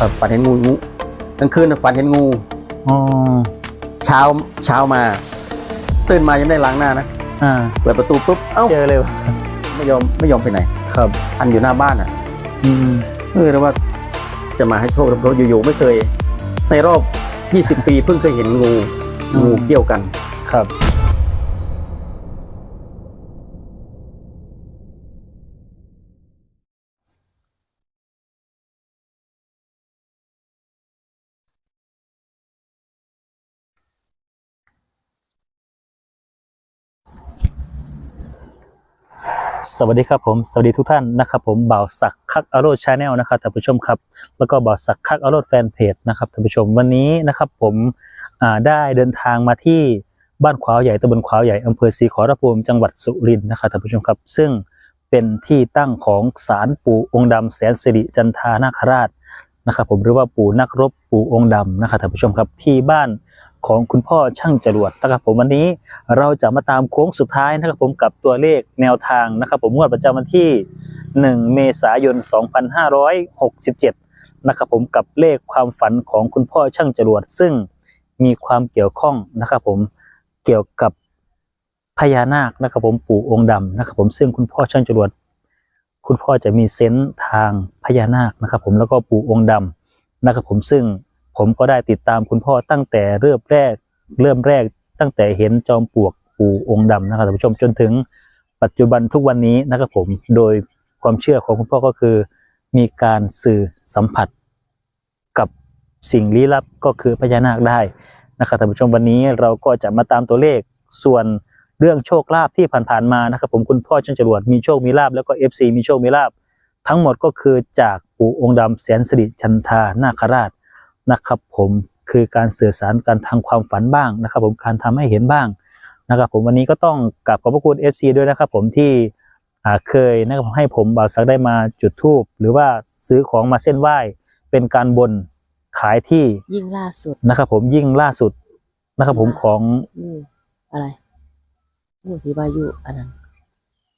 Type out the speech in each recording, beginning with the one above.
ครับฝันเห็นงูงูกลางคืนน่ะฝันเห็นงู อ๋อเช้าเช้ามา ตื่นมายังไม่ได้ล้างหน้านะอ่าเปิดประตูปุ๊บเอ้าเจอเลยไม่ยอมไม่ยอมไปไหน ครับ อันอยู่หน้าบ้านอะ อืมเออแล้วว่าจะมาให้โชคเราอยู่ๆไม่เคย ในรอบ 20 ปีเพิ่งเคยเห็นงูงูเกี่ยวกัน ครับ สวัสดีครับผมสวัสดีทุกท่านนะครับผมบ่าวสักคักอโรดชาแนลนะครับท่านผู้ชมครับ แล้วก็บ่าวสักคักอโรดแฟนเพจนะครับท่านผู้ชมวันนี้นะครับผมได้เดินทางมาที่บ้านขวาวใหญ่ตำบลขวาวใหญ่อำเภอศรีขอรภูมิจังหวัดสุรินทร์นะครับท่านผู้ชมครับ ซึ่งเป็นที่ตั้งของศาลปู่องค์ดำแสนสิริจันทานาคราชนะครับผมหรือว่าปู่นักรบปู่องค์ดำนะครับท่านผู้ชมครับที่บ้าน ของคุณพ่อช่างจรวดนะครับผมวันนี้เราจะมาตามโค้งสุดท้ายนะครับผมกับตัวเลขแนวทางนะครับผมงวดประจำวันที่ 1 เมษายน 2567 นะครับผมกับเลขความฝันของคุณพ่อช่างจรวด ซึ่งมีความเกี่ยวข้องนะครับผมเกี่ยวกับพญานาคนะครับผมปู่องค์ดำนะครับผมซึ่งคุณพ่อช่างจรวด คุณพ่อจะมีเซนส์ทางพญานาคนะครับผมแล้วก็ปู่องค์ดำนะครับผมซึ่ง ผมก็ได้ติดตามคุณพ่อตั้งแต่เริ่มแรก เริ่มแรกตั้งแต่เห็นจอมปลวกปู่องค์ดำนะครับท่านผู้ชมจนถึงปัจจุบันทุกวันนี้นะครับผมโดยความเชื่อของคุณพ่อก็คือ มีการสื่อสัมผัส กับสิ่งลี้ลับก็คือพญานาคได้นะครับท่านผู้ชมวันนี้เราก็จะมาตามตัวเลขส่วนเรื่องโชคลาภที่ผ่านๆมานะครับผมคุณพ่อช่างจรวดมีโชคมีลาภแล้วก็ FC มีโชคมีลาภทั้งหมดก็คือจากปู่องค์ดำแสนสิริจันทานาคราช นะครับ ผมคือการสื่อสารการทางความฝันบ้างนะครับ ผมการทำให้เห็นบ้างนะครับ ผมวันนี้ก็ต้องกราบขอบพระคุณ FC ด้วยนะครับ ผมที่อ่าเคยนะครับให้ผมบ่าวสักได้มาจุดธูปหรือว่าซื้อของมาเส้นไหว้เป็นการบนขายที่ยิ่งล่าสุดนะครับ ผมยิ่งล่าสุดนะครับ ผมของอืมอะไรงูที่วายุอันนั้น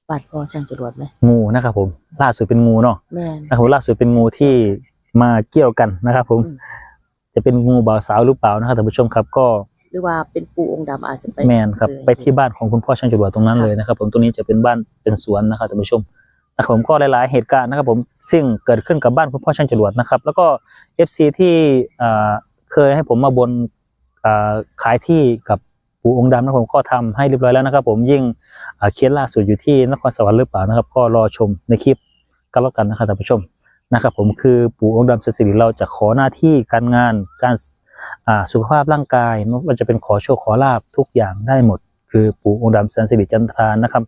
บาดคอช่างจรวดไหมงูนะครับผมล่าสุดเป็นงูเนาะแม่นนะครับผมล่าสุดเป็นงูที่มาเกี่ยวกันนะครับ ผมอืม จะเป็นงูบ่าวสาวหรือเปล่านะครับท่านผู้ชมครับก็หรือว่าเป็นปูองค์ดำอาจจะไปแมนครับซื้อไปที่บ้านของคุณพ่อช่างจรวดตรงนั้นเลยนะครับ ผมตรงนี้จะเป็นบ้านเป็นสวนนะครับท่านผู้ชมนะครับผมก็หลาย ๆ เหตุการณ์นะครับ ผมซึ่งเกิดขึ้นกับบ้านคุณพ่อช่างจรวดนะครับ แล้วก็ FC ที่อ่าเคยให้ผมมาบนอ่าขายที่กับปู่องค์ดำนะครับผมก็ทำให้เรียบร้อยแล้วนะครับ ผมยิ่งอ่าเคสล่าสุดอยู่ที่นครสวรรค์หรือเปล่านะครับ ก็รอชมในคลิปกันแล้วกันนะครับท่านผู้ชม นะครับผมคือปู่องค์ดำเสนสิริเราจะขอหน้าที่การงานการสุขภาพร่างกายม่ว่าจะเป็นขอโชคขอลาบทุกอย่างได้หมด คือปู่องค์ดำแสนสิริจันทรานะครับ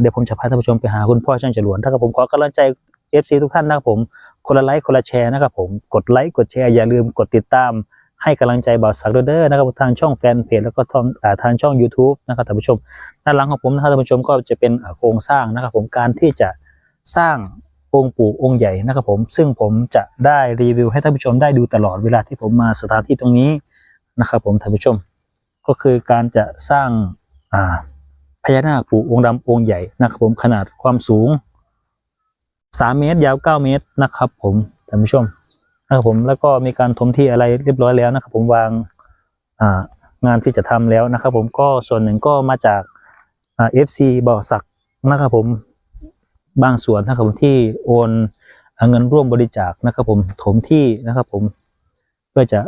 เดี๋ยวผมจะพาท่านผู้ชมไปหาคุณพ่อช่างจรวนถ้ากับผมขอกำลังใจ FC ทุกท่านนะครับผมคนละไลค์คนละแชร์นะครับผมกดไลค์กดแชร์อย่าลืมกดติดตามให้กำลังใจบ่าวสักด้วยเด้อนะครับทางช่องแฟนเพจแล้วก็ทางทางช่อง YouTube นะครับท่านผู้ชมด้านหลังของผมนะครับท่านผู้ชมก็จะเป็นโครงสร้างนะครับผมการที่จะสร้าง องค์ปู่องค์ใหญ่นะครับผม ซึ่งผมจะได้รีวิวให้ท่านผู้ชมได้ดูตลอดเวลาที่ผมมาสถานที่ตรงนี้นะครับผมท่านผู้ชม ก็คือการจะสร้างอ่าพญานาคปู่องค์ดำองค์ใหญ่นะครับผมขนาดความสูงสามเมตร ยาวเก้าเมตรนะครับผมท่านผู้ชมนะครับผมแล้วก็มีการถมที่อะไรเรียบร้อยแล้วนะครับผมวางอ่างานที่จะทำแล้วนะครับผมก็ส่วนหนึ่งก็มาจากเอฟซีบ่อสักนะครับผม บางส่วนนะครับผมที่โอนเงินร่วมบริจาคนะครับผมถมที่นะครับผมเพื่อจะ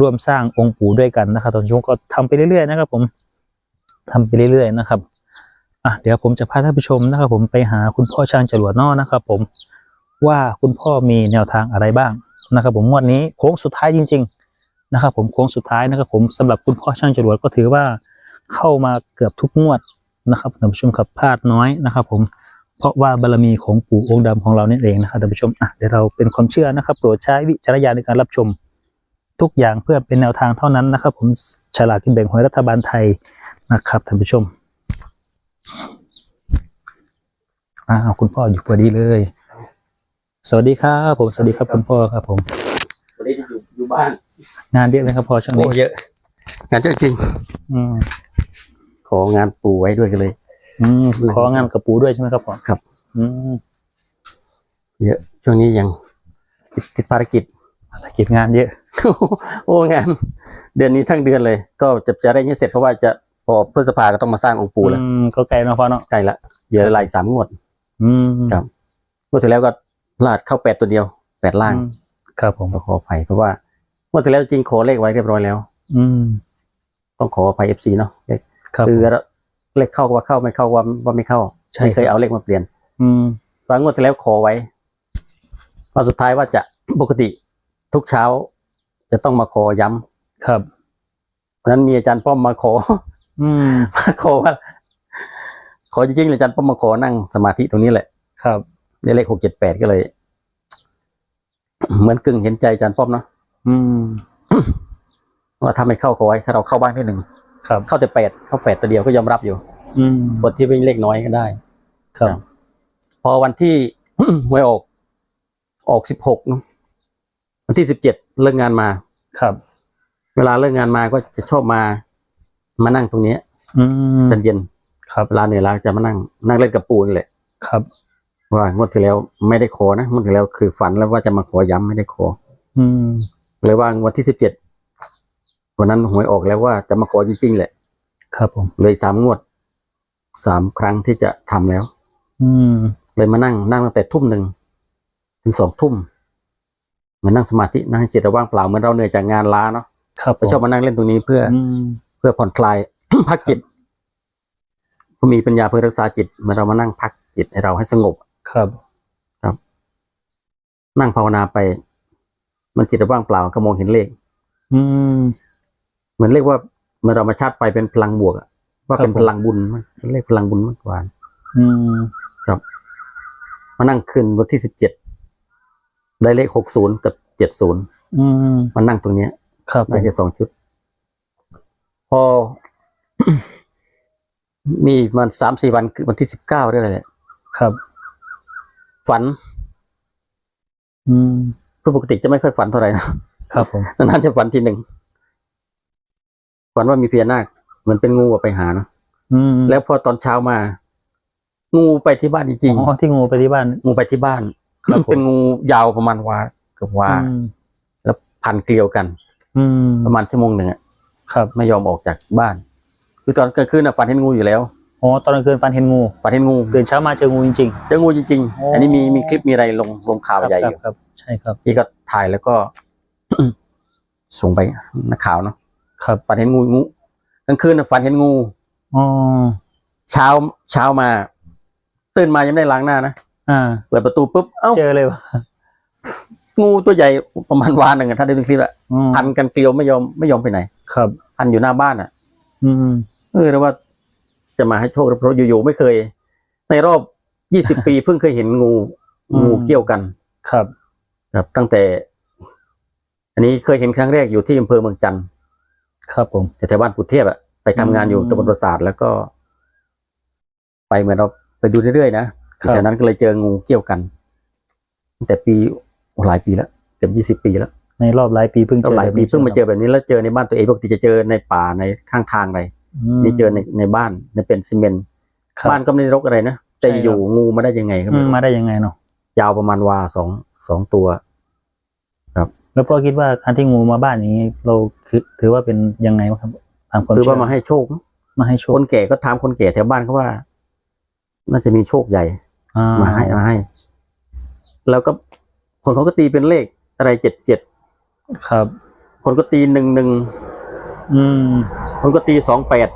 ร่วมสร้างองค์ปู่ด้วยกันนะครับตอนช่วงก็ทำไปเรื่อยๆนะครับ ผมทำไปเรื่อยๆนะครับอะเดี๋ยวผมจะพาท่านผู้ชมนะครับ ผมไปหาคุณพ่อช่างจรวดนอกนะครับ ผมว่าคุณพ่อมีแนวทางอะไรบ้างนะครับ ผมงวดนี้โค้งสุดท้ายจริง ๆนะครับ ผมโค้งสุดท้ายนะครับ ผมสำหรับคุณพ่อช่างจรวดก็ถือว่าเข้ามาเกือบทุกงวดนะครับท่านผู้ชมครับพลาดน้อยนะครับ ผม เพราะว่าบารมีของปู่องค์ดำของเรานี่เองนะครับท่านผู้ชมอะเดี๋ยวเราเป็นความเชื่อนะครับ โปรดใช้วิจารณญาณในการรับชม ทุกอย่างเพื่อเป็นแนวทางเท่านั้นนะครับ ผมฉลากกินแบ่งหวยรัฐบาลไทยนะครับท่านผู้ชมอ้าวคุณพ่ออยู่พอดีเลย สวัสดีครับผมสวัสดีครับคุณพ่อครับผมวันนี้อยู่อยู่บ้าน งานเยอะไหมครับพ่อช่วงโอ้นี้เยอะ งานเยอะจริงอืมของานปู่ไว้ด้วยกันเลย อืมของานกับปูด้วยใช่ไหมครับพ่อครับ อืมเยอะช่วงนี้ยังติดติดภารกิจกิจงานเยอะ โอ้งาน เดือนนี้ทั้งเดือนเลย ก็จะจะได้เงี้ยเสร็จเพราะว่าจะพอพฤษภาก็ต้องมาสร้างองค์ปู่แล้วอืมก็ไกลเนาะพ่อเนาะใกล้ละเหลือหลายสามงวด อืมครับงวดที่แล้วก็พลาดเข้าแปดตัวเดียวแปดล่างอืมครับผมก็ขออภัยเพราะว่างวดที่แล้วจริงขอเลขไว้เรียบร้อยแล้ว อืมต้องขออภัยเอฟซีเนาะเลขครับคือ เลขเข้าก็ว่าเข้าไม่เข้าว่าว่าไม่เข้าใช่ไม่เคยเอาเลขมาเปลี่ยน อืม ตอนงวดที่แล้วขอไว้วันสุดท้ายว่าจะปกติทุกเช้า จะต้องมาขอย้ำครับวันนั้นมีอาจารย์ป้อมมาขอ อืม มาขอว่า ขอจริงๆเลยอาจารย์ป้อมมาขอนั่งสมาธิตรงนี้แหละครับ ได้เลขหกเจ็ดแปดก็เลย เหมือนกึ่งเห็นใจอาจารย์ป้อมเนาะอืม ว่าถ้าไม่เข้าขอไว้ถ้าเราเข้าบ้างที่หนึ่ง ครับ เข้าแต่แปดเข้าแปดตัวเดียวก็ยอมรับอยู่ อืมคนที่เป็นเลขน้อยก็ได้ ครับ พอวันที่ หวยออก ออกสิบหกวันที่สิบเจ็ดเลิกงานมา ครับ เวลาเลิกงานมาก็จะชอบมา มานั่งตรงเนี้ยอืมตอนเย็น ครับเวลาเหนื่อยล้าจะมานั่ง นั่งเล่นกับปูนแหละ ครับ ว่างวดที่แล้วไม่ได้ขอนะงวดที่แล้วคือฝันแล้วว่าจะมาขอย้ำไม่ได้ขอ อืมเลยว่างวดที่สิบเจ็ด วันนั้นหวยออกแล้วว่าจะมาขอจริงๆแหละ ครับผม เลยสามงวดสามครั้งที่จะทำแล้ว อืม เลยมานั่งนั่งตั้งแต่ทุ่มหนึ่งถึงสองทุ่มมานั่งสมาธินั่งจิตว่างเปล่าเหมือนเราเหนื่อยจากงานล้าเนาะครับผก็มชอบมานั่งเล่นตรงนี้เพื่อ อืม เพื่อผ่อนคลาย พักจิตผู้มีปัญญาเพื่อรักษาจิตเหมื่อนเรามานั่งพักจิตให้เราให้สงบ ครับ นั่งภาวนาไป มันจิตว่างเปล่าก็มองเห็นเลข อืม เหมือนเรียกว่าเหมื่อนเรามาชาร์จไปเป็นพลังบวกอะว่าเป็นครับผมพลังบุญมั้งเลขพลังบุญมากกว่าอืมมานั่งคืนวันที่สิบเจ็ดได้เลขหกศูนย์กับเจ็ดศูนย์อืมมานั่งตรงเนี้ย ครับผได้มแค่สองชุด พอ มีมันสามสี่วันคือวันที่สิบเก้าได้เลยแหละครับ ฝัน อืมปกติจะไม่ค่อยฝันเท่าไหร่นะครับผมนานๆจะฝันทีหนึ่ง ฝันว่ามีพญานาคเหมือนเป็นงูอะไปหาเนอะอืมแล้วพอตอนเช้ามา งูไปที่บ้านจริงอ๋อที่งูไปที่บ้านๆงูไปที่บ้านครับผมเป็นงูยาวประมาณวาเกือบวาอืมแล้วพันเกลียวกัน อืมประมาณชั่วโมงหนึ่งอะครับ ไม่ยอมออกจากบ้าน คือตอนกลางคืนน่ะฝันเห็นงูอยู่แล้วอ๋อตอนกลางคืนฟันเห็นงูฝันเห็นงูตื่นเช้ามาเจองูจริงเจองูจริงโอ้ๆอันนี้มีมีคลิปมีอะไรลงลงๆข่าวครับใหญ่คอรับยู่ครับ ใช่ครับที่ก็ถ่ายแล้วก็ส่งไปนักข่าวเนาะ ครับฝันเห็นงูงูกลางคืนน่ะฝันเห็นงูอ๋อเช้าเช้ามา ตื่นมายังไม่ได้ล้างหน้านะอ่าเปิดประตูปุ๊บเอ้าเจอเลยวะงูตัวใหญ่ประมาณวานหนึ่งอะถ้าได้ดูคลิปละอืมพันกันเกลียวไม่ยอมไม่ยอมไปไหน ครับ พันอยู่หน้าบ้านอะ อืม เออแล้วว่าจะมาให้โชคเพราะอยู่ๆไม่เคย ในรอบยี่สิบปีเพิ่งเคยเห็นงู อืม งูเกี่ยวกัน ครับ ครับ ตั้งแต่ อันนี้เคยเห็นครั้งแรกอยู่ที่อำเภอเมืองจันทร์ ครับผมแถวๆบ้านปุเทพอะไปทำงานอยู่อืมตำบลปราสาทแล้วก็ ไปเหมือนเราไปดูเรื่อยๆนะครับจากนั้นก็เลยเจองูเกี่ยวกันตั้งแต่ปีโอ้หลายปีแล้วเกือบยี่สิบปีแล้ว ในรอบหลายปีเพิ่งเจก็อหลายปีแบบนี้เพิ่งมาเจอแบบนี้แล้วเจอในบ้านตัวเองปกติจะเจอในป่าในข้างทางอะไรมนี่เจอในในบ้านในเป็นซีเมนต์ครับบ้านก็ไม่ได้รกอะไรนะแต่ใช่ครับอยู่งูมาได้ยังไงก็อืไม่มรู้มาได้ยังไงเนาะยาวประมาณวาสองสองตัว แล้วพ่อคิดว่าการที่งูมาบ้านอย่างนี้ เราคือถือว่าเป็นยังไงวะครับตามความคือเชื่ว่ามาให้โชค มาให้โชคคนแก่ก็ถามคนแก่แถวบ้านเขาว่า น่าจะมีโชคใหญ่ อ่มาให้มาให้ แล้วก็คนเขาก็ตีเป็นเลขอะไรเจ็ดเจ็ดครับ คนก็ตีหนึ่งหนึ่งอืมคนก็ตีสองแปด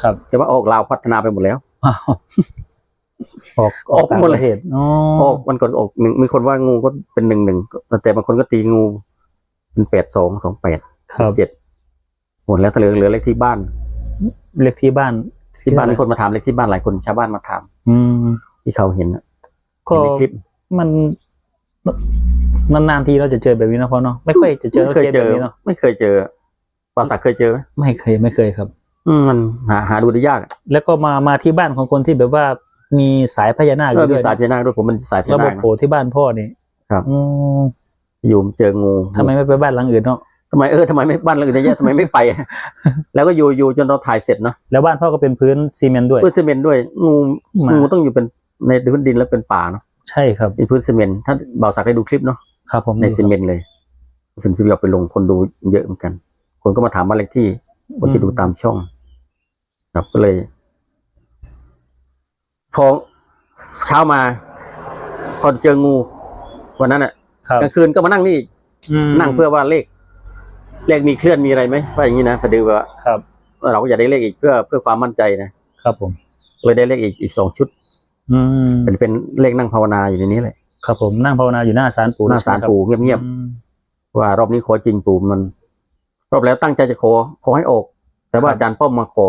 ครับ แต่ว่าออกลาวพัฒนาไปหมดแล้ว อ้าว ออกออกต่างหมดปเลยระเทศอ๋อออกมันก่อนออกหนึ่งมีคนว่างูก็เป็นหนึ่งหนึ่งแต่บางคนก็ตีงู เป็นแปดสองสองแปดครับเจ็ดหมดแล้วแต่เหลือเหลือเลขที่บ้าน เลขที่บ้านที่บ้านมีคนมาถามเลขที่บ้านหลายคนชาวบ้านมาถาม อืมที่เขาเห็นน่ะก็เห็นในคลิปมันนานๆทีเราจะเจอแบบนี้นะพ่อเนาะไม่ค่อยจะเจอไม่เคยเจแบอบนี้เนาะไม่เคยเจอปราสักเคยเจอไหมไม่เคยไม่เคยครับอืมมันหาหาดูได้ยากอะแล้วก็มามาที่บ้านของคนที่แบบว่า มีสายพญานาคอเออยู่มีด้วยสายพญานาคด้วยผมมันสายพแล้วญามานาคนะ โผล่ที่บ้านพ่อนี่ครับ อืมอยู่เจองูทำไมไม่ไปบ้านหลังอื่นเนาะทำไมเออทำไมไม่บ้านเราอื่นเยอะทำไมไม่ไป แล้วก็อยู่อยู่จนเราถ่ายเสร็จเนาะแล้วบ้านพ่อก็เป็นพื้นซีเมนต์ด้วย พื้นซีเมนต์ด้วย งูมา งูต้องอยู่เป็นในพื้นดินแล้วเป็นป่าเนาะใช่ครับ เป็นพื้นซีเมนต์ถ้าเบาสักได้ดูคลิปเนาะครับผมในซีเมนต์เลยถึงสิบเอาไปลงคนดูเยอะเหมือนกัน คนก็มาถามบ้านเลขที่คนที่ดูตามช่อง ครับก็เลย พอเช้ามา พอเจองูวันนั้นอะครับกลางคืนก็มานั่งนี่มนั่งเพื่อว่าเลข เลขมีเคลื่อนมีอะไรไหมว่าอย่างนี้นะพอดีว่าครับ เราก็อยากได้เลขอีกเพื่อเพื่อความมั่นใจนะครับผม เลยได้เลขอีกอีกสองชุด อืมเป็นเป็นเลขนั่งภาวนาอยู่ในนี้แหละครับผมนั่งภาวนาอยู่หน้าศาลปู่หน้าศาลใช่ไมครับปู่เงียบอืม ๆว่ารอบนี้ขอจริงปู่มัน รอบแล้วตั้งใจจะขอขอให้ออก แต่ว่าอาจารย์ป้อมมาขอ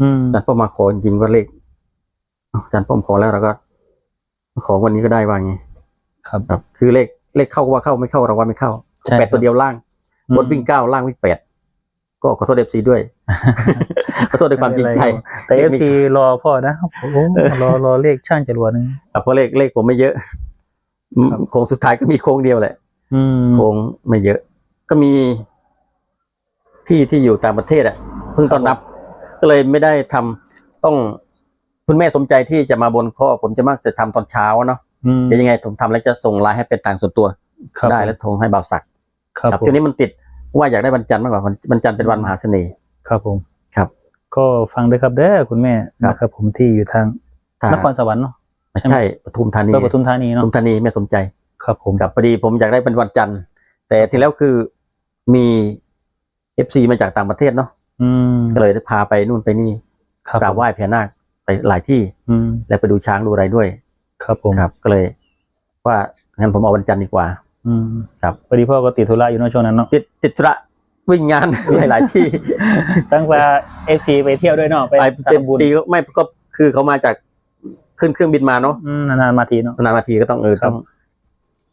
อืมอาจารย์ป้อมมาขอจริงๆว่าเลข อาจารย์ป้อมขอแล้วเราก็ ขอวันนี้ก็ได้ว่าไงครับครับ คือเลขเลขเข้าก็ว่าเข้าไม่เข้าเราว่าไม่เข้าใช่แปดครับตัวเดียวล่างบนวิ่งเก้าล่างวิ่งแปดก็ขอโทษเอฟซีด้วยขอโทษด้วยความจริงใจ แต่เอฟซีรอพ่อนะครับโอ้โหรอรอเลขช่างจรวดนึงครับเพราะเลขเลขผมไม่เยอะครับโค้งสุดท้ายก็มีโค้งเดียวแหละอืมโค้งไม่เยอะ ก็มีที่ที่อยู่ต่างประเทศอะเพิ่งต้อนรับ ก็เลยไม่ได้ทำต้อง คุณแม่สมใจที่จะมาบนข้อ ผมจะมักจะทำตอนเช้าเนาะอืมเดี๋ยวยังไงผมทำแล้วจะส่งไลน์ให้เป็นทางส่วนตัวครับได้แล้วโทรให้บ่าวศักดิ์ครับครับผมทีนี้มันติดว่าอยากได้วันจันทร์มากกว่าวันวันจันทร์เป็นวันมหาเสน่ห์ครับผมครับ ก็ฟังด้วยครับเด้อคุณแม่ครับนะครับ ผมที่อยู่ทางถ้านครสวรรค์เนาะไม่ใช่ปทุมธานีเพื่อปทุมธานีปเนาะทุมธานีแม่สมใจครับผมครับพอดีผมอยากได้เป็นวันจันทร์ แต่ที่แล้วคือมีเอฟซีมาจากต่างประเทศเนาะอืมก็เลยได้พาไปนู่นไปนี่ครับกราบไหว้พญานาค ไปหลายที่อืมแล้วไปดูช้างดูอะไรด้วย ครับผมครับ ก็เลย ว่างั้นผมเอาวันจันทร์ดีกว่า อืมครับ พอดีพ่อก็ติดธุระอยู่ในช่วงนั้นเนาะติดติดธุระวิ่งงานหลายๆที่ตั้งแต่เอฟซีไปเที่ยวด้วยเนาะไปไปเต็มทำบุญซีก็ไม่ก็คือเขามาจากขึ้นเครื่องบินมาเนาะอืมนานๆมาทีเนาะ นานๆทีก็ต้องเออครับ ต้อง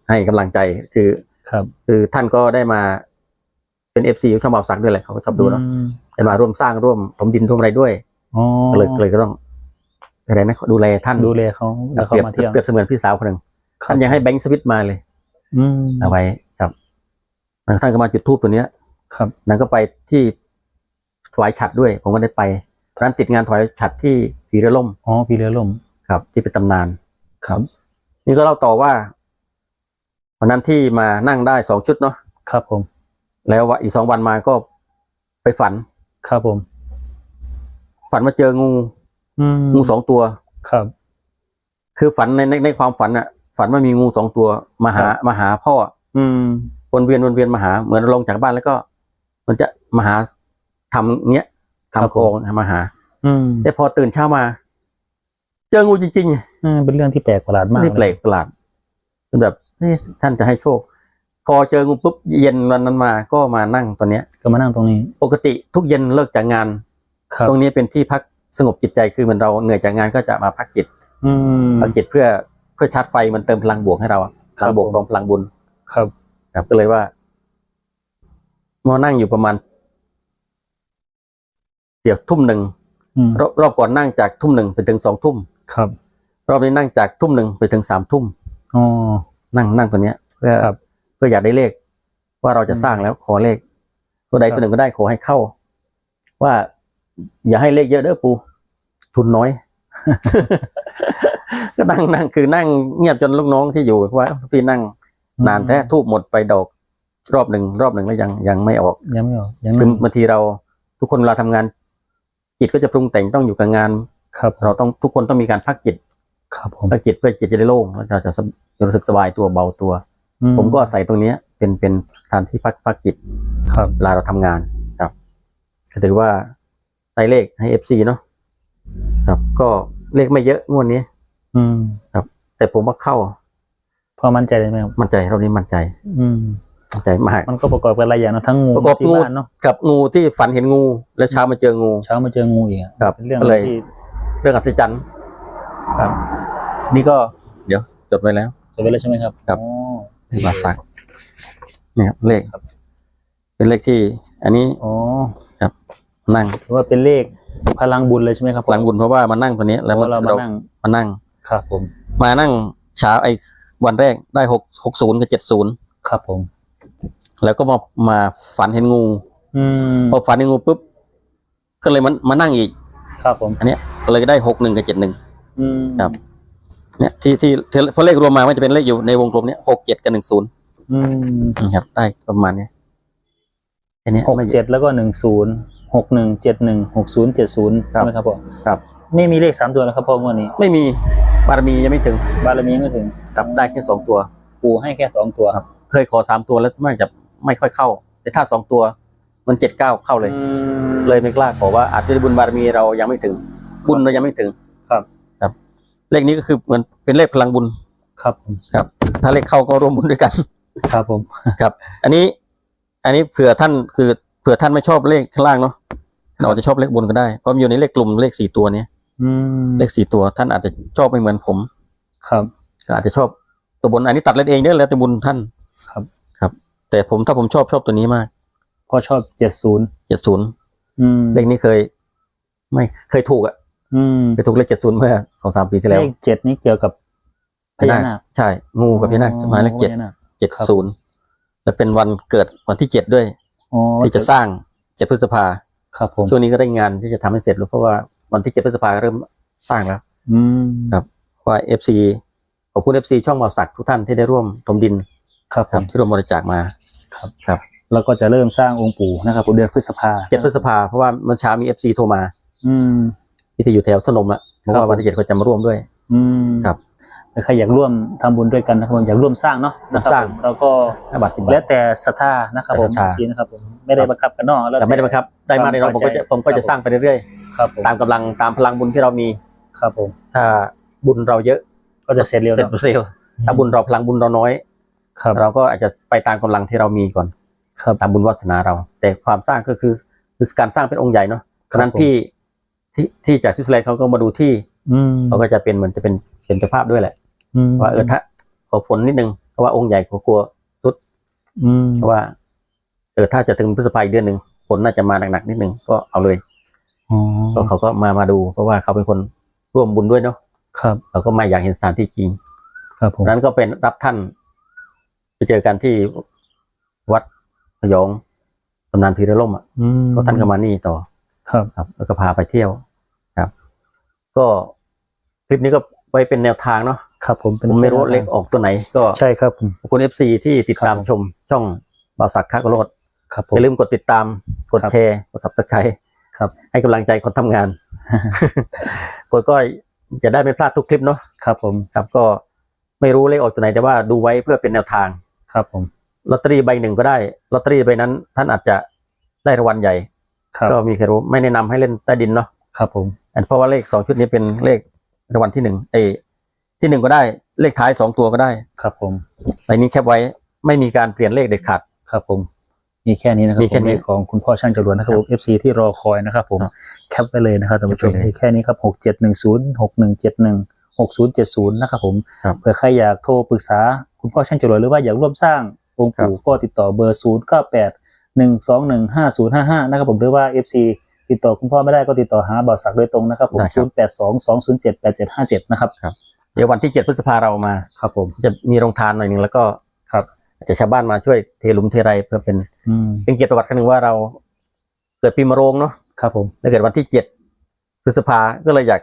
ให้กำลังใจคือ ครับคือท่านก็ได้มาเป็นเอฟซีช่องบ่าวสักด้วยแหละเขาก็ชอบดูเนาะอืมได้มาร่วมสร้างร่วมถมดินร่วมอะไรด้วยอ๋อก็เลยก็เลยก็ต้อง อะไรนะดูแลท่านดูแลเขาแล้วเปเขารียบมาเที่ยว เปรียบเสมือนพี่สาวคนหนึ่งครับ ท่านยังให้แบงค์สวิตมาเลย อืมเอาไว้ครับแล้วท่านก็มาจุดทูบตัวเนี้ยครับนั้นก็ไปที่ถวายฉัดด้วย ผมก็ได้ไปตอนนั้นติดงานถวายฉัดที่ผีเรือล่มอ๋อพี่เรือล่มครับ ที่เป็นตำนาน ครับ นี่ก็เล่าต่อว่าวันนั้นที่มานั่งได้สองชุดเนาะครับผม แล้ววันอีกสองวันมาก็ไปฝัน ครับผม ฝันมาเจองูอืม งูสองตัว ครับ คือฝันในในในความฝันอะฝันว่ามีงูสองตัวมาหาครับมาหาพ่ออืมวนเวียนวนเวียนมาหา เหมือนลงจากบ้านแล้วก็ มันจะมาหาทำเนี้ยทำโครงมาหา อืมแต่พอตื่นเช้ามา เจองูจริงอืมเป็นเรื่องที่แปลกประหลาดๆมากนี่แปลกประหลาดเป็นแบบเอ๊ะท่านจะให้โชค พอเจองูปุ๊บเย็นวันนั้นมาก็มานั่งตอนเนี้ย ก็มานั่งตรงนี้ ปกติทุกเย็นเลิกจากงานครับตรงนี้เป็นที่พัก สงบจิตใจคือเหมือนเราเหนื่อยจากงานก็จะมาพักจิตอืมพักจิตเพื่อเพื่อชาร์จไฟมันเติมพลังบวกให้เราอะพครับลังบวกผมรองพลังบุญครับครับก็เลยว่ามานั่งอยู่ประมาณเดี๋ยวทุ่มหนึ่งอืมรอบรอบก่อนนั่งจากทุ่มหนึ่งไปถึงสองทุ่มครับ รอบนี้นั่งจากทุ่มหนึ่งไปถึงสามทุ่มอ๋อนั่งนั่งตัวเนี้ย เพื่อครับเพื่ออยากได้เลข ว่าเราจะอืมสร้างแล้วขอเลขตัวใดครับตัวหนึ่งก็ได้ขอให้เข้า ว่า อย่าให้เลขเยอะเด้อปูทุนน้อย ก็นั่งนั่งคือนั่งเงียบจนลูกน้องที่อยู่ว่าพี่นั่งนานแท้ทูบหมดไปดอกรอบหนึ่งรอบหนึ่งแล้วยังยังไม่ออกยังไม่ออกยังคือนั่งบางทีเราทุกคนเวลาทำงาน จิตก็จะปรุงแต่งต้องอยู่กับงานครับ เราต้องทุกคนต้องมีการพักจิต ครับผมพักจิตเพื่อจิตจะได้โล่งแล้วเราจะสบจะรู้สึกสบายตัวเบาตัวอืผมก็อาศัยตรงเนี้ย เป็นเป็นสถานที่พักพักจิต ครับเวลาเราทำงานครับก็ถือว่า ได้เลขให้เอฟซีเนาะครับ ก็เลขไม่เยอะงวดนี้ อืมแต่ผมว่าเข้า พอมั่นใจเลยไหมครับมั่นใจเรานี้มั่นใจ อืมมั่นใจมาก มันก็ประกอบกันหลายอย่างเนอะทั้งงูประกอบที่งูบ้านเนาะกับงูที่ฝันเห็นงู แล้วเช้ามาเจองู เช้ามาเจองูอีกอะครับเป็นเรื่องก็เลย ที่เรื่องอัศจรรย์ครับ นี่ก็เดี๋ยวจดไว้แล้ว จะเป็นเลยใช่ไหมครับครับ อ๋อมาสักเนี่ยครับเลข เป็นเลขที่ อันนี้ อ๋อ นั่งถือว่าเป็นเลขพลังบุญเลยใช่ไหมครับหลังบุญเพราะว่ามานั่งตัวนี้เพแล้วราะว่าเรามาเรานั่งมานั่งครับผม มานั่งเช้าไอ้วันแรกได้หกหกศูนย์กับเจ็ดศูนย์ครับผม แล้วก็มามาฝันเห็นงู อืมพอฝันเห็นงูปุ๊บก็เลยมันมานั่งอีก ครับผม อันเนี้ยก็เลยได้หกหนึ่งกับเจ็ดหนึ่งอืมครับ เนี่ยที่ที่ที่พอเลขรวมมามันจะเป็นเลขอยู่ในวงกลมเนี้ยหกเจ็ดกับหนึ่งศูนย์ออืมนะครับได้ประมาณนี้อันนี้หกไม่เจ็ดแล้วก็หนึ่งศูนย์ หกหนึ่งเจ็ดหนึ่งหกศูนย์เจ็ดศูนย์ครัใช่บไหมครับพ่อครับ ไม่มีเลขสามตัวนะครับพ่องวดนี้ ไม่มีบารมียังไม่ถึงบารมีไม่ถึงครับได้แค่สองตัว ปูให้แค่สองตัวครับ เคยขอสามตัวแล้วไม่จะไม่ค่อยเข้า แต่ถ้าสองตัว มันเจ็ดเก้าเข้าเลยอืมเลยไม่กล้าขอว่าอาจจะบุญบารมีเรายังไม่ถึง บุญเรายังไม่ถึงครับครับ เลขนี้ก็คือเหมือนเป็นเลขพลังบุญครับผมครับ ถ้าเลขเข้าก็ร่วมบุญด้วยกัน ครับผมครับ อันนี้ อันนี้เผื่อท่านคือ เผื่อท่านไม่ชอบเลขข้างล่างเนาะเราอาจจะชอบเลขบนก็ได้เพราะมันอยู่ในเลขกลุ่มเลขสี่ตัวเนี้ยอืมเลขสี่ตัวท่านอาจจะชอบไม่เหมือนผม ครับก็อาจจะชอบตัวบนอันนี้ตัดเล่นเองได้แล้วแต่บุญท่าน ครับครับ แต่ผมถ้าผมชอบชอบตัวนี้มากพ่อชอบเจ็ดศูนย์เจ็ดศูนย์อืมเลขนี้เคย ไม่เคยถูกอะอืมเคยถูกเลขเจ็ดศูนย์เมื่อสองสามปีที่แล้วเลขเจ็ดนี่เกี่ยวกับพญานาคใช่ งูกับพญานาคหมายเลขเจ็ดพญานาคเจ็ดศูนย์และเป็นวันเกิดวันที่เจ็ดด้วย อ๋อที่จะสร้างเจ็ดพฤษภาครับผมช่วงนี้ก็ได้งานที่จะทำให้เสร็จแล้วเพราะว่าวันที่เจ็ดพฤษภาเริ่มสร้างแล้ว อืมครับว่าเอฟซีขอบคุณเอฟซีช่องบ่าวศักดิ์ทุกท่านที่ได้ร่วมถมดินครับผครับมที่ร่วมบริจาคมาครับครับแล้วก็จะเริ่มสร้างองค์ปู่นะครับผมเดือนพฤษภาเจ็ดพฤษภาเพราะว่าเมื่อเช้ามีเอฟซีโทรมา อืมที่ที่อยู่แถวสนมอะบอกครับว่าวันที่เจ็ดเขาจะมาร่วมด้วย อืมครับ ใครอยากร่วมทำบุญด้วยกันนะครับผมอยากร่วมสร้างเนาะนะคสรัร้าบงผมแล้วก็ห้าบาทสิบบาแล้วทแต่ศรัทธานะครับผมศรัทธาชี้นะครับผมไม่ได้บังคับกันเนาะแล้วแต่ไม่ได้บังคับได้มาในน้อยผมก็จะผมก็จะสร้างไปเรื่อยครับผมๆตามกำลังตามพลังบุญที่เรามีครับผมถ้าบุญเราเยอะก็จะเสร็จเร็วเสร็จเนาะเร็วถ้าบุญเราพลังบุญเราน้อยครับเราก็อาจจะไปตามกำลังที่เรามีก่อนครับตามบุญวาสนาเรา แต่ความสร้างก็คือคือการสร้างเป็นองค์ใหญ่เนาะครับฉะนั้นผมพี่ที่ที่จากสวิตเซอร์แลนด์เขาก็มาดูที่อืมเขาก็จะเป็นเหมือนจะเป็นเป็นเจ้าภาพด้วยแหละอืม ว่าเออถ้าขอฝนนิดนึงเพราะว่าองค์ใหญ่เขากลัวรุดอืมเพราะว่า เออถ้าจะถึงพฤษภาอีกเดือนหนึ่งฝนน่าจะมาหนักๆนิดนึงก็เอาเลยอ๋อก็เขาก็มามาดู เพราะว่าเขาเป็นคนร่วมบุญด้วยเนาะครับเราก็ไม่อยากเห็นสถานที่จริง ครับผมนั้นก็เป็นรับท่าน ไปเจอกันที่วัดพยองตำนานพีระล่มอะอืมก็ท่านก็มานี่ต่อ ครับครับ แล้วก็พาไปเที่ยวครับ ก็คลิปนี้ก็ไว้เป็นแนวทางเนาะ ครับผมเป็นผมไม่รู้เลขออกตัวไหน ก็ใช่ครับผมขอบคุณเอฟซีที่ติดตามครับผมชมช่องบ่าวสักดิ์คักโรดครับผอมย่าลืมกดติดตามกดครับแชร์กดซับสไครต์ครับ ให้กำลังใจคนทำงานกดก็จะได้ไม่พลาดทุกคลิปเนาะครับ ผมครับก็ไม่รู้เลขออกตัวไหนแต่ว่าดูไว้เพื่อเป็นแนวทางครับผมลอตเตอรี่ใบหนึ่งก็ได้ลอตเตอรี่ใบนั้น ท่านอาจจะได้รางวัลใหญ่ครับก็มีใครรู้ไม่แนะนำให้เล่นใต้ดินเนาะครับผมอันเพราะว่าเลขสองชุดนี้เป็นเลขรางวัลที่หนึ่งเอย ที่หนึ่งก็ได้เลขท้ายสองตัวก็ได้ครับผมใบนี้แคปไว้ไม่มีการเปลี่ยนเลขเด็ดขาดครับผม มีแค่นี้นะครับมีแค่ผมนี้เลขของคุณพ่อช่างจรวนนะครับผม FC ที่รอคอยนะครับผมครับแคปไปเลยนะครับท่านผู้ชมแคปไปเลยมีแค่นี้ครับหกเจ็ดหนึ่งศูนย์หกหนึ่งเจ็ดหนึ่งหกศูนย์เจ็ดศูนย์นะครับผมครับเผื่อใครอยากโทรปรึกษาคุณพ่อช่างจรวนหรือว่าอยากร่วมสร้างองค์ปู่ก็ติดต่อเบอร์ศูนย์เก้าแปดหนึ่งสองหนึ่งห้าศูนย์ห้าห้านะครับผมหรือว่า FC ติดต่อคุณพ่อไม่ได้ก็ติดต่อหาบ่าวศักดิ์โดยตรงนะครับผมได้ครัศูบนย์แปดสองสองศูนย์เจ็ดแปดเจ็ดห้าเจ็ดนะครับ เดี๋ยววันที่เจ็ดพฤษภาเรามา ครับผม จะมีโรงทานหน่อยหนึ่งแล้วก็ครับอาจจะชาวบ้านมาช่วยเทหลุมเทไรเพื่อเป็นอืมเป็นเกียรติประวัติกันหนึ่งว่าเราเกิดปีมะโรงเนาะครับผมแล้วเกิดวันที่เจ็ดพฤษภาก็เลยอยาก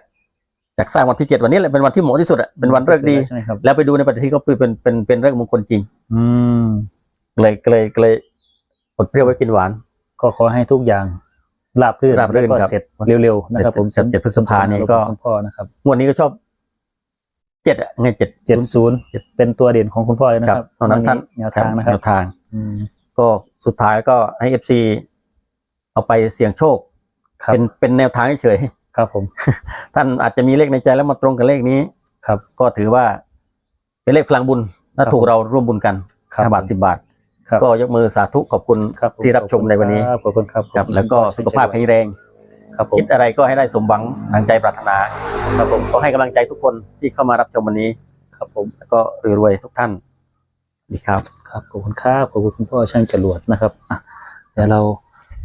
อยากสร้างวันที่เจ็ดวันนี้แหละเป็นวันที่เหมาะที่สุดอะเป็นวันฤกษ์ดีใช่ไหมครับแล้วไปดูในปฏิทินก็เป็นเป็นเป็นเป็นเรื่องมงคลจริง อืมเลยก็เลยก็เลยอดเปรี้ยวไว้กินหวาน ก็ขอให้ทุกอย่างราบรื่นราบรื่นแล้วก็ครับเสร็จเร็วๆนะครับผมเจ็ดเจ็ดพฤษภานี่ก็คุณพ่อนะครับงวดนี้ก็ชอบ เจ็ดอะไงเจ็ดเจ็ดศูนย์เป็นตัวเด่นของคุณพ่อเลยนะคครัรับบตอนนั้นท่านแนวทางนะครับแนวทางอืมก็สุดท้ายก็ให้เอฟซีเอาไปเสี่ยงโชคครับเป็นเป็นแนวทางเฉยครับผมๆท่านอาจจะมีเลขในใจแล้วมาตรงกับเลขนี้ครับ ก็ถือว่าเป็นเลขพลังบุญถ้าครับถูกเราร่วมบุญกันครับห้าบาทสิบบาทครับก็ยกมือสาธุขอบคุณครับที่รับชมในวันนี้ครับขอบคุณครับครับ แล้วก็สุขภาพแข็งแรง ครับผม คิดอะไรก็ให้ได้สมหวังทางใจปรารถนาครับผมขอให้กำลังใจทุกคนที่เข้ามารับชมวันนี้ ครับผมแล้วก็รวยๆทุกท่านดีครับ ครับขอบคุณครับขอบคุณคุณพ่อช่างจรวดนะครับอะเดี๋ยวเรา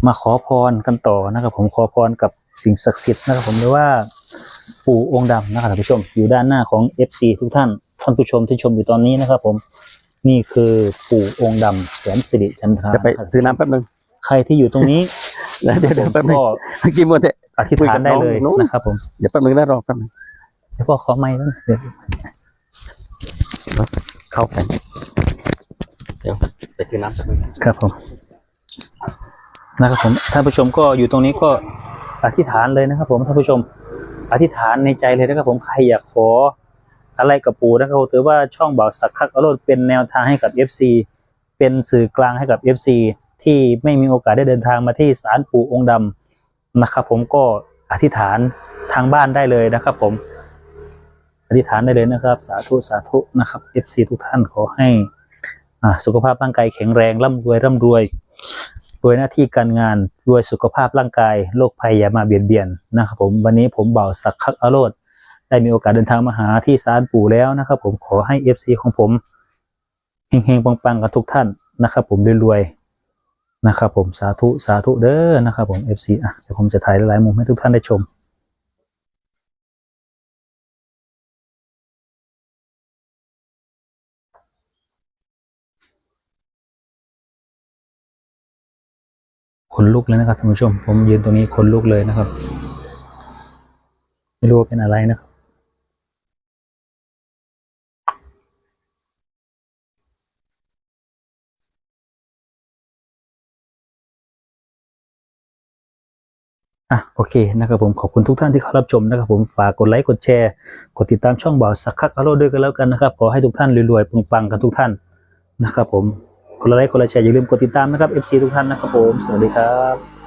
มาขอพรกันต่อนะครับ ผมขอพรกับสิ่งศักดิ์สิทธิ์นะครับ ผมหรือว่าปู่องค์ดำนะครับท่านผู้ชม อยู่ด้านหน้าของ FC ทุกท่านท่านผู้ชมที่ชมอยู่ตอนนี้นะครับ ผมนี่คือปู่องค์ดำแสนสิริจันทราจะไปซื้อน้ำแป๊บนึง ใครที่อยู่ตรงนี้ แล้วเดี๋ยวเดี๋ยวแป๊บนึงก็เมื่อกี้มัวแต่อธิษฐานได้เลยคุยกับน้องนะครับผมเดี๋ยวแป๊บนึงนะรอแป๊บนึงเดี๋ยวพ่อขอไม้แล้วเดี๋ยวเข้ากันเดี๋ยวไปถือน้ำสักหน่อยครับผมนะครับผมท่านผู้ชมก็อยู่ตรงนี้ก็อธิษฐานเลยนะครับ ผมท่านผู้ชม อธิษฐานในใจเลยนะครับ ผมใครอยากขออะไรกับปู่นะครับผมถือว่าช่องบ่าวสักคักอรรถเป็นแนวทางให้กับ FC เป็นสื่อกลางให้กับ FC ที่ไม่มีโอกาสได้เดินทางมาที่ศาลปู่องค์ดำนะครับผมก็อธิษฐานทางบ้านได้เลยนะครับ ผมอธิษฐานได้เลยนะครับ สาธุสาธุนะครับ FC ทุกท่านขอให้อ่าสุขภาพร่างกายแข็งแรงร่ำรวยร่ำรวยรวยหน้าที่การงานรวยสุขภาพร่างกายโรคภัยอย่ามาเบียดเบียนนะครับ ผมวันนี้ผมเบ่าสักคักอโรดได้มีโอกาสเดินทางมาหาที่ศาลปู่แล้วนะครับ ผมขอให้ FC ของผมเฮงๆปังๆ กับทุกท่านนะครับ ผมรวยๆ นะครับผมสาธุสาธุเด้อนะครับผม FC อะเดี๋ยวผมจะถ่ายหลายๆมุมให้ทุกท่านได้ชมขนลุกเลยนะครับท่านผู้ชม ผมยืนตรงนี้ขนลุกเลยนะครับ ไม่รู้ว่าเป็นอะไรนะครับ อะโอเคนะครับผมขอบคุณทุกท่านที่เข้ารับชมนะครับผมฝากกดไลค์กดแชร์ กดติดตามช่องบ่าวสักคักอโรด้วยกันแล้วกันนะครับขอให้ทุกท่านรวยๆปังๆกันทุกท่านนะครับผมกดไลค์กดแชร์อย่าลืมกดติดตามนะครับ FC ทุกท่านนะครับผมสวัสดีครับ